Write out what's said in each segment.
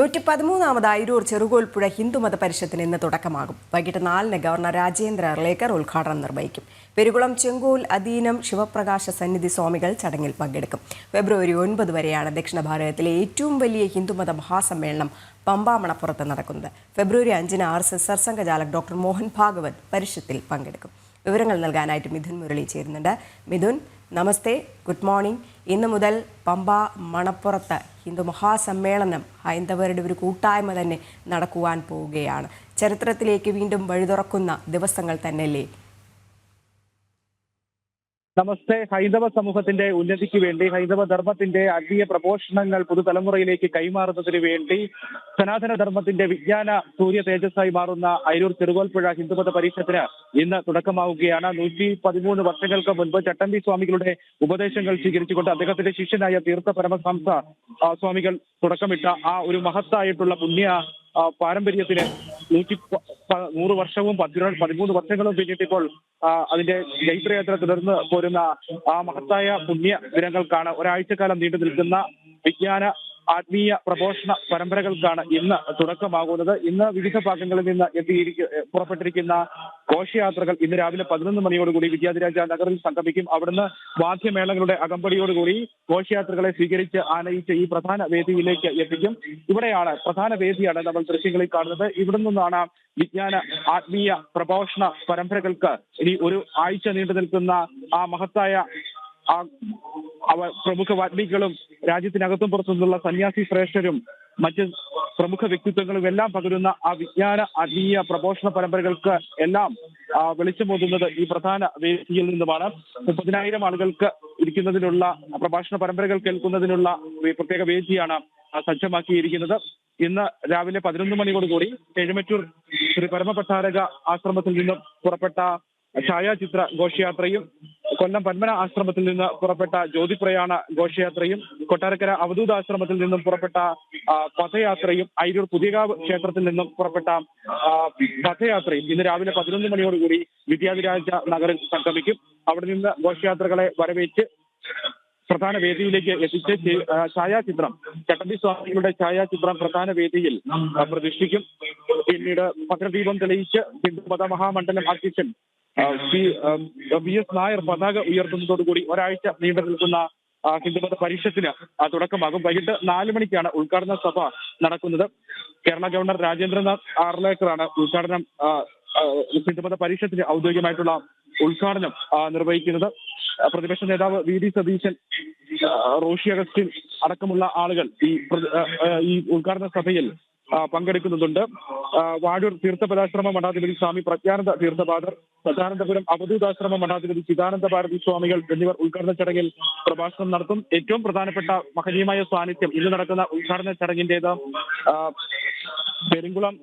നൂറ്റി പതിമൂന്നാമത് അയിരൂർ ചെറുകോൽപ്പുഴ ഹിന്ദുമത പരിഷത്തിന് ഇന്ന് തുടക്കമാകും. വൈകിട്ട് നാലിന് ഗവർണർ രാജേന്ദ്ര അർലേക്കർ ഉദ്ഘാടനം നിർവഹിക്കും. പെരുകുളം ചെങ്കോൽ അധീനം ശിവപ്രകാശ സന്നിധി സ്വാമികൾ ചടങ്ങിൽ പങ്കെടുക്കും. ഫെബ്രുവരി ഒൻപത് വരെയാണ് ദക്ഷിണ ഭാരതത്തിലെ ഏറ്റവും വലിയ ഹിന്ദുമത മഹാസമ്മേളനം പമ്പാമണപ്പുറത്ത് നടക്കുന്നത്. ഫെബ്രുവരി അഞ്ചിന് ആർ എസ് എസ് സർസംഘചാലക് ഡോക്ടർ മോഹൻ ഭാഗവത് പരിഷത്തിൽ പങ്കെടുക്കും. വിവരങ്ങൾ നൽകാനായിട്ട് മിഥുൻ മുരളി ചേരുന്നുണ്ട്. മിഥുൻ നമസ്തേ ഗുഡ് മോർണിംഗ്. ഇന്ന് മുതൽ പമ്പ മണപ്പുറത്ത് ഹിന്ദു മഹാസമ്മേളനം ഹൈന്ദവരുടെ ഒരു കൂട്ടായ്മ തന്നെ നടക്കുവാൻ പോവുകയാണ്. ചരിത്രത്തിലേക്ക് വീണ്ടും വഴിതുറക്കുന്ന ദിവസങ്ങൾ തന്നെയല്ലേ? നമസ്തേ ഹൈന്ദവ സമൂഹത്തിന്റെ ഉന്നതിക്ക് വേണ്ടി ഹൈന്ദവ ധർമ്മത്തിന്റെ ആത്മീയ പ്രഘോഷണങ്ങൾ പുതുതലമുറയിലേക്ക് കൈമാറുന്നതിന് വേണ്ടി സനാതന ധർമ്മത്തിന്റെ വിജ്ഞാന സൂര്യ തേജസ്സായി മാറുന്ന അയിരൂർ ചെറുകോൽപ്പുഴ ഹിന്ദുമത പരീക്ഷത്തിന് ഇന്ന് തുടക്കമാവുകയാണ്. നൂറ്റി പതിമൂന്ന് വർഷങ്ങൾക്ക് മുൻപ് ചട്ടമ്പി സ്വാമികളുടെ ഉപദേശങ്ങൾ സ്വീകരിച്ചുകൊണ്ട് അദ്ദേഹത്തിന്റെ ശിഷ്യനായ തീർത്ഥ പരമഹംസ സ്വാമികൾ തുടക്കമിട്ട ആ ഒരു മഹത്തായിട്ടുള്ള പുണ്യ പാരമ്പര്യത്തിന് നൂറ്റി നൂറ് വർഷവും പതിമൂന്ന് വർഷങ്ങളും പിന്നിട്ടിപ്പോൾ അതിന്റെ ജൈത്രയാത്ര തുടർന്ന് പോരുന്ന ആ മഹത്തായ പുണ്യ ദിനങ്ങൾക്കാണ് ഒരാഴ്ചക്കാലം നീണ്ടു നിൽക്കുന്ന വിജ്ഞാന ആത്മീയ പ്രഘോഷണ പരമ്പരകൾക്കാണ് ഇന്ന് തുടക്കമാകുന്നത്. ഇന്ന് വിവിധ ഭാഗങ്ങളിൽ നിന്ന് എത്തിയിരിക്ക പുറപ്പെട്ടിരിക്കുന്ന ഘോഷയാത്രകൾ ഇന്ന് രാവിലെ പതിനൊന്ന് മണിയോടുകൂടി വിദ്യാധിരാജ നഗറിൽ സംഗമിക്കും അവിടുന്ന് വാദ്യമേളങ്ങളുടെ അകമ്പടിയോടുകൂടി ഘോഷയാത്രകളെ സ്വീകരിച്ച് ആനയിച്ച് ഈ പ്രധാന വേദിയിലേക്ക് എത്തിക്കും. ഇവിടെയാണ് പ്രധാന വേദിയാണ് നമ്മൾ ദൃശ്യങ്ങളിൽ കാണുന്നത്. ഇവിടെ നിന്നാണ് വിജ്ഞാന ആത്മീയ പ്രഭാഷണ പരമ്പരകൾക്ക് ഇനി ഒരു ആഴ്ച നീണ്ടു നിൽക്കുന്ന ആ മഹത്തായ ആ പ്രമുഖ വാഗ്മികളും രാജ്യത്തിനകത്തും പുറത്തു നിന്നുള്ള സന്യാസി ശ്രേഷ്ഠരും മറ്റ് പ്രമുഖ വ്യക്തിത്വങ്ങളും എല്ലാം പകരുന്ന ആ വിജ്ഞാന ആത്മീയ പ്രഘോഷണ പരമ്പരകൾക്ക് എല്ലാം വെളിച്ചമോതുന്നത് ഈ പ്രധാന വേദിയിൽ നിന്നുമാണ്. മുപ്പതിനായിരം ആളുകൾക്ക് ഇരിക്കുന്നതിനുള്ള പ്രഭാഷണ പരമ്പരകൾ കേൾക്കുന്നതിനുള്ള പ്രത്യേക വേദിയാണ് സജ്ജമാക്കിയിരിക്കുന്നത്. ഇന്ന് രാവിലെ പതിനൊന്ന് മണിയോടുകൂടി എഴുമറ്റൂർ ശ്രീ പരമപട്ടാരക ആശ്രമത്തിൽ നിന്നും പുറപ്പെട്ട ഛായാചിത്ര ഘോഷയാത്രയും കൊല്ലം പന്മന ആശ്രമത്തിൽ നിന്ന് പുറപ്പെട്ട ജ്യോതിപ്രയാണ ഘോഷയാത്രയും കൊട്ടാരക്കര അവധൂത ആശ്രമത്തിൽ നിന്നും പുറപ്പെട്ട പഥയാത്രയും അയിരൂർ പുതിയകാവ് ക്ഷേത്രത്തിൽ നിന്നും പുറപ്പെട്ട പഥയാത്രയും ഇന്ന് രാവിലെ പതിനൊന്ന് മണിയോടുകൂടി വിദ്യാധിരാജ നഗറിൽ സംഗമിക്കും. അവിടെ നിന്ന് ഘോഷയാത്രകളെ വരവേറ്റ് പ്രധാന വേദിയിലേക്ക് എത്തിച്ച് ഛായാചിത്രം ചട്ടമ്പി സ്വാമികളുടെ ഛായാചിത്രം പ്രധാന വേദിയിൽ പ്രതിഷ്ഠിക്കും. പിന്നീട് പത്രദീപം തെളിയിച്ച് ഹിന്ദു മതമഹാമണ്ഡലം അധ്യക്ഷൻ വി എസ് നായർ പതാക ഉയർത്തുന്നതോടുകൂടി ഒരാഴ്ച നീണ്ടു നിൽക്കുന്ന ഹിന്ദുമത പരിഷത്തിന് ആ, തുടക്കമാകും. വൈകിട്ട് നാല് മണിക്കാണ് ഉദ്ഘാടന സഭ നടക്കുന്നത്. കേരള ഗവർണർ രാജേന്ദ്രനാഥ് ആർലേക്കറാണ് ഉദ്ഘാടനം ഹിന്ദുമത പരിഷത്തിന് ഔദ്യോഗികമായിട്ടുള്ള ഉദ്ഘാടനം നിർവഹിക്കുന്നത്. പ്രതിപക്ഷ നേതാവ് വി ഡി സതീശൻ റോഷി അഗസ്റ്റിൻ അടക്കമുള്ള ആളുകൾ ഈ ഈ ഉദ്ഘാടന സഭയിൽ പങ്കെടുക്കുന്നുണ്ട് വാഴൂർ തീർത്ഥപരാശ്രമ മഠാധിപതി സ്വാമി പ്രജ്ഞാനന്ദ തീർത്ഥപാദർ സദാനന്ദപുരം അവധൂതാശ്രമ മഠാധിപതി ചിദാനന്ദ ഭാരതി സ്വാമികൾ എന്നിവർ ഉദ്ഘാടന ചടങ്ങിൽ പ്രഭാഷണം നടത്തും. ഏറ്റവും പ്രധാനപ്പെട്ട മഹനീയമായ സാന്നിധ്യം ഇന്ന് നടക്കുന്ന ഉദ്ഘാടന ചടങ്ങിന്റേത് പെരുങ്കുളം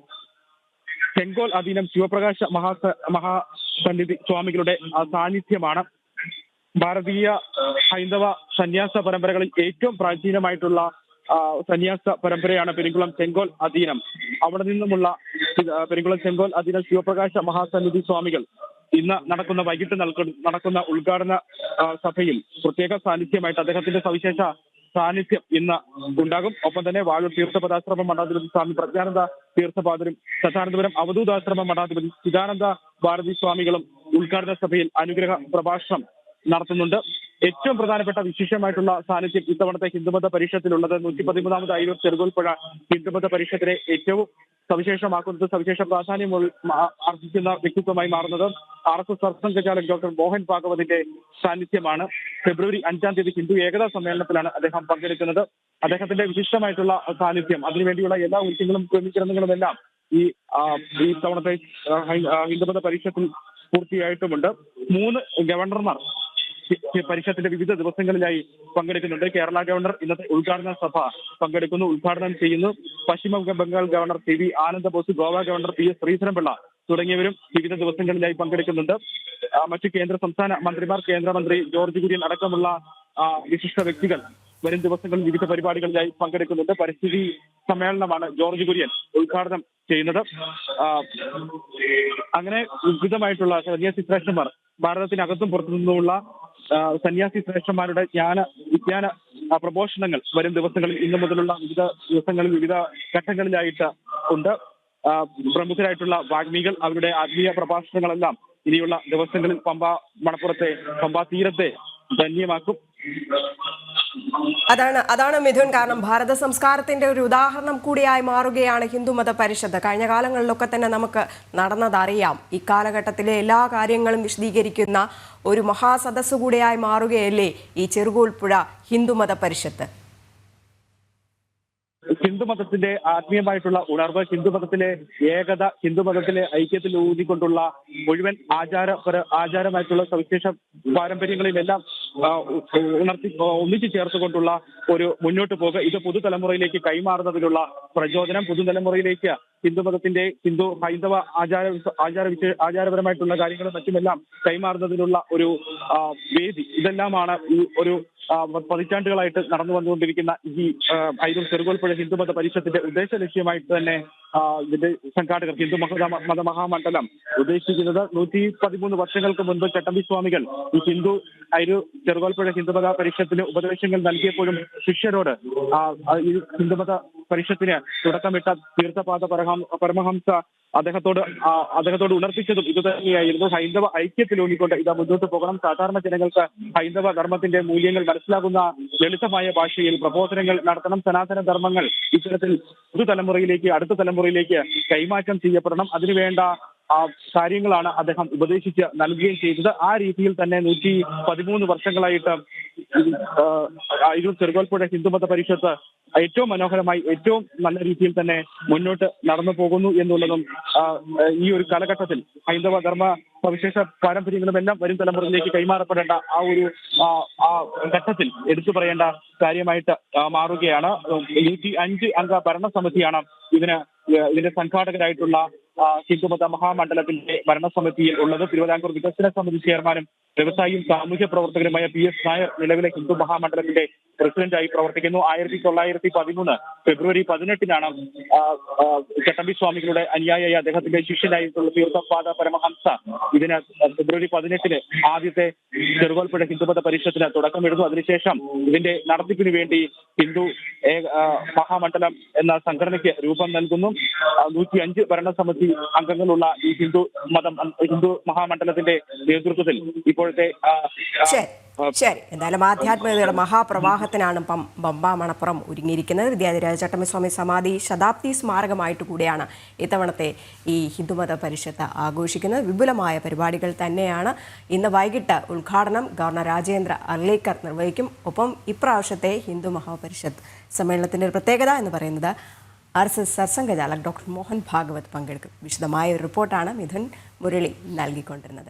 ചെങ്കോൽ അധീനം ശിവപ്രകാശ മഹാ മഹാസന്നിധി സ്വാമികളുടെ സാന്നിധ്യമാണ്. ഭാരതീയ ഹൈന്ദവ സന്യാസ പരമ്പരകളിൽ ഏറ്റവും പ്രാചീനമായിട്ടുള്ള സന്യാസ പരമ്പരയാണ് പെരിങ്കുളം ചെങ്കോൽ അധീനം. അവിടെ നിന്നുമുള്ള പെരിങ്കുളം ചെങ്കോൽ അധീനം ശിവപ്രകാശ മഹാസന്നിധി സ്വാമികൾ ഇന്ന് നടക്കുന്ന വൈകിട്ട് നടക്കുന്ന ഉദ്ഘാടന സഭയിൽ പ്രത്യേക സാന്നിധ്യമായിട്ട് അദ്ദേഹത്തിന്റെ സവിശേഷ സാന്നിധ്യം ഇന്ന് ഉണ്ടാകും. ഒപ്പം തന്നെ വാഴൂർ തീർത്ഥപദാശ്രമ മഠാധിപതി സ്വാമി പ്രജ്ഞാനന്ദ തീർത്ഥപാദരും സദാനന്ദപുരം അവധൂതാശ്രമ മഠാധിപതി ചിദാനന്ദ ഭാരതി സ്വാമികളും ഉദ്ഘാടന സഭയിൽ അനുഗ്രഹ പ്രഭാഷണം നടത്തുന്നുണ്ട്. ഏറ്റവും പ്രധാനപ്പെട്ട വിശേഷമായിട്ടുള്ള സാന്നിധ്യം ഇത്തവണത്തെ ഹിന്ദുമത പരിഷത്തിലുള്ളത് നൂറ്റി പതിമൂന്നാമത് അയ്യൂർ ചെറുകോൽപ്പുഴ ഹിന്ദുമത പരിഷത്തിനെ ഏറ്റവും സവിശേഷമാക്കുന്നത് സവിശേഷ പ്രാധാന്യം ഉൾ- ആ- അർഹിക്കുന്ന വ്യക്തിത്വമായി മാറുന്നത് ആർ എസ് എസ് സർസംഘചാലക് ഡോക്ടർ മോഹൻ ഭാഗവതിന്റെ സാന്നിധ്യമാണ്. ഫെബ്രുവരി അഞ്ചാം തീയതി ഹിന്ദു ഏകതാ സമ്മേളനത്തിലാണ് അദ്ദേഹം പങ്കെടുക്കുന്നത്. അദ്ദേഹത്തിന്റെ വിശിഷ്ടമായിട്ടുള്ള സാന്നിധ്യം അതിനുവേണ്ടിയുള്ള എല്ലാ ഒരുക്കങ്ങളും ക്രമീകരണങ്ങളും എല്ലാം ഈ ഈ തവണത്തെ ഹിന്ദുമത പരിഷത്തിൽ പൂർത്തിയായിട്ടുമുണ്ട്. മൂന്ന് ഗവർണർമാർ പരിഷത്തിന്റെ വിവിധ ദിവസങ്ങളിലായി പങ്കെടുക്കുന്നുണ്ട്. കേരള ഗവർണർ ഇന്നത്തെ ഉദ്ഘാടന സഭ പങ്കെടുക്കുന്നു ഉദ്ഘാടനം ചെയ്യുന്നു. Paschim Bengal governor P V Ananda Bose Goa governor P S Sreedharan Pillai തുടങ്ങിയവരും വിവിധ ദിവസങ്ങളിലായി പങ്കെടുക്കുന്നുണ്ട്. മറ്റ് കേന്ദ്ര സംസ്ഥാന മന്ത്രിമാർ കേന്ദ്രമന്ത്രി ജോർജ് കുര്യൻ അടക്കമുള്ള വിശിഷ്ട വ്യക്തികൾ വരും ദിവസങ്ങളിൽ വിവിധ പരിപാടികളിലായി പങ്കെടുക്കുന്നുണ്ട്. പരിസ്ഥിതി സമ്മേളനമാണ് ജോർജ് കുര്യൻ ഉദ്ഘാടനം ചെയ്യുന്നത്. അങ്ങനെ വിവിധമായിട്ടുള്ള സന്യാസി ശ്രേഷ്ഠന്മാർ ഭാരതത്തിനകത്തും പുറത്തു നിന്നുമുള്ള സന്യാസി ശ്രേഷ്ഠന്മാരുടെ ജ്ഞാന വിജ്ഞാന പ്രഭോഷണങ്ങൾ വരും ദിവസങ്ങളിൽ ഇന്നു മുതലുള്ള വിവിധ ദിവസങ്ങളിൽ വിവിധ ഘട്ടങ്ങളിലായിട്ട് ഉണ്ട്. പ്രമുഖരായിട്ടുള്ള വാഗ്മികൾ അവരുടെ ആത്മീയ പ്രഭാഷണങ്ങളെല്ലാം ഇനിയുള്ള ദിവസങ്ങളിൽ പമ്പ മണപ്പുറത്തെ പമ്പ തീരത്തെ ധന്യമാക്കും. അതാണ് അതാണ് മിഥുൻ. കാരണം ഭാരത സംസ്കാരത്തിന്റെ ഒരു ഉദാഹരണം കൂടിയായി മാറുകയാണ് ഹിന്ദുമത പരിഷത്ത്. കഴിഞ്ഞ കാലങ്ങളിലൊക്കെ തന്നെ നമുക്ക് നടന്നതറിയാം. ഇക്കാലഘട്ടത്തിലെ കാലഘട്ടത്തിലെ എല്ലാ കാര്യങ്ങളും വിശദീകരിക്കുന്ന ഒരു മഹാസദസ് കൂടിയായി മാറുകയല്ലേ ഈ ചെറുകോൽപ്പുഴ ഹിന്ദുമത പരിഷത്ത്? ഹിന്ദുമതത്തിന്റെ ആത്മീയമായിട്ടുള്ള ഉണർവ് ഹിന്ദുമതത്തിലെ ഏകത ഹിന്ദുമതത്തിലെ ഐക്യത്തിൽ ഊന്നിക്കൊണ്ടുള്ള മുഴുവൻ ആചാര ആചാരമായിട്ടുള്ള സവിശേഷ പാരമ്പര്യങ്ങളിലെല്ലാം ഉണർത്തി ഒന്നിച്ചു ചേർത്തുകൊണ്ടുള്ള ഒരു മുന്നോട്ട് പോക്ക്. ഇത് പുതുതലമുറയിലേക്ക് കൈമാറുന്നതിനുള്ള പ്രചോദനം. പുതുതലമുറയിലേക്ക് ഹിന്ദുമതത്തിന്റെ ഹിന്ദു ഹൈന്ദവ ആചാര ആചാര ആചാരപരമായിട്ടുള്ള കാര്യങ്ങളും മറ്റുമെല്ലാം കൈമാറുന്നതിനുള്ള ഒരു വേദി. ഇതെല്ലാമാണ് ഒരു പതിറ്റാണ്ടുകളായിട്ട് നടന്നു വന്നുകൊണ്ടിരിക്കുന്ന ഈ ഐരൂർ ചെറുകോൽപ്പുഴ ഹിന്ദുമത പരിഷത്തിന്റെ ഉദ്ദേശ ലക്ഷ്യമായിട്ട് തന്നെ സംഘാടകർ ഹിന്ദു മഹ മതമഹാമണ്ഡലം ഉദ്ദേശിക്കുന്നത് നൂറ്റി പതിമൂന്ന് വർഷങ്ങൾക്ക് മുൻപ് ചട്ടമ്പി സ്വാമികൾ ഈ ഹിന്ദു അയിരൂർ ചെറുകോൽപ്പുഴ ഹിന്ദുമത പരിഷത്തിന് ഉപദേശങ്ങൾ നൽകിയപ്പോഴും ശിഷ്യരോട് ഹിന്ദുമത പരിഷത്തിന് തുടക്കമിട്ട തീർത്ഥപാദ പരഹം പരമഹംസ അദ്ദേഹത്തോട് അദ്ദേഹത്തോട് ഉണർത്തിച്ചതും ഇത് തന്നെയായിരുന്നു. ഹൈന്ദവ ഐക്യത്തിലൂന്നിക്കൊണ്ട് ഇത് മുന്നോട്ട് പോകണം. സാധാരണ ജനങ്ങൾക്ക് ഹൈന്ദവ ധർമ്മത്തിന്റെ മൂല്യങ്ങൾ മനസ്സിലാകുന്ന ലളിതമായ ഭാഷയിൽ പ്രബോധനങ്ങൾ നടത്തണം. സനാതന ധർമ്മങ്ങൾ ഇത്തരത്തിൽ പുതുതലമുറയിലേക്ക് അടുത്ത തലമുറയിലേക്ക് കൈമാറ്റം ചെയ്യപ്പെടണം. അതിനുവേണ്ട ആ കാര്യങ്ങളാണ് അദ്ദേഹം ഉപദേശിച്ച് നൽകുകയും ചെയ്തത്. ആ രീതിയിൽ തന്നെ നൂറ്റി പതിമൂന്ന് വർഷങ്ങളായിട്ട് അയിരൂർ ചെറുകോൽപ്പുഴ ഹിന്ദുമത പരിഷത്ത് ഏറ്റവും മനോഹരമായി ഏറ്റവും നല്ല രീതിയിൽ തന്നെ മുന്നോട്ട് നടന്നു പോകുന്നു എന്നുള്ളതും ഈ ഒരു കാലഘട്ടത്തിൽ ഹൈന്ദവ ധർമ്മ സവിശേഷ പാരമ്പര്യങ്ങളും എല്ലാം വരും തലമുറയിലേക്ക് കൈമാറപ്പെടേണ്ട ആ ഒരു ആ, ഘട്ടത്തിൽ എടുത്തു പറയേണ്ട കാര്യമായിട്ട് മാറുകയാണ്. നൂറ്റി അഞ്ച് അംഗ ഭരണസമിതിയാണ് ഇതിന് ഇതിന്റെ സംഘാടകരായിട്ടുള്ള ഹിന്ദുമത മഹാമണ്ഡലത്തിന്റെ ഭരണസമിതിയിൽ ഉള്ളത് തിരുവിതാംകൂർ വികസന സമിതി ചെയർമാനും വ്യവസായിയും സാമൂഹ്യ പ്രവർത്തകനുമായ പി എസ് നായർ നിലവിലെ ഹിന്ദു മഹാമണ്ഡലത്തിന്റെ പ്രസിഡന്റായി പ്രവർത്തിക്കുന്നു. ആയിരത്തി തൊള്ളായിരത്തി പതിമൂന്ന് ഫെബ്രുവരി പതിനെട്ടിനാണ് ചട്ടമ്പി സ്വാമികളുടെ അനുയായി അദ്ദേഹത്തിന്റെ ശിഷ്യനായിട്ടുള്ള തീർത്ഥപാദ പരമഹംസ. ഇതിന് ഫെബ്രുവരി പതിനെട്ടിന് ആദ്യത്തെ ചെറുകോൽപ്പുഴ ഹിന്ദുമത പരിഷത്തിന് തുടക്കമിടുന്നു അതിനുശേഷം ഇതിന്റെ നടത്തിപ്പിന് വേണ്ടി ഹിന്ദു മഹാമണ്ഡലം എന്ന സംഘടനയ്ക്ക് രൂപം നൽകുന്നു. നൂറ്റി അഞ്ച് ഭരണസമിതി അംഗങ്ങളുള്ള ഈ ഹിന്ദു മതം ഹിന്ദു മഹാമണ്ഡലത്തിന്റെ നേതൃത്വത്തിൽ ഇപ്പോഴത്തെ ശരി എന്തായാലും ആധ്യാത്മികതയുടെ മഹാപ്രവാഹത്തിനാണ് പമ്പ മണപ്പുറം ഒരുങ്ങിയിരിക്കുന്നത്. വിദ്യാധിരാജ ചട്ടമ്പിസ്വാമി സമാധി ശതാബ്ദി സ്മാരകമായിട്ട് കൂടിയാണ് ഇത്തവണത്തെ ഈ ഹിന്ദുമത പരിഷത്ത് ആഘോഷിക്കുന്നത്. വിപുലമായ പരിപാടികൾ തന്നെയാണ് ഇന്ന് വൈകിട്ട് ഉദ്ഘാടനം ഗവർണർ രാജേന്ദ്ര അർലേക്കർ നിർവഹിക്കും. ഒപ്പം ഇപ്രാവശ്യത്തെ ഹിന്ദു മഹാപരിഷത്ത് സമ്മേളനത്തിന്റെ ഒരു പ്രത്യേകത എന്ന് പറയുന്നത് ആർ എസ് എസ് സർസംഘചാലക് ഡോക്ടർ മോഹൻ ഭാഗവത് പങ്കെടുക്കും. വിശദമായ ഒരു റിപ്പോർട്ടാണ് മിഥുൻ മുരളി നൽകിക്കൊണ്ടിരുന്നത്.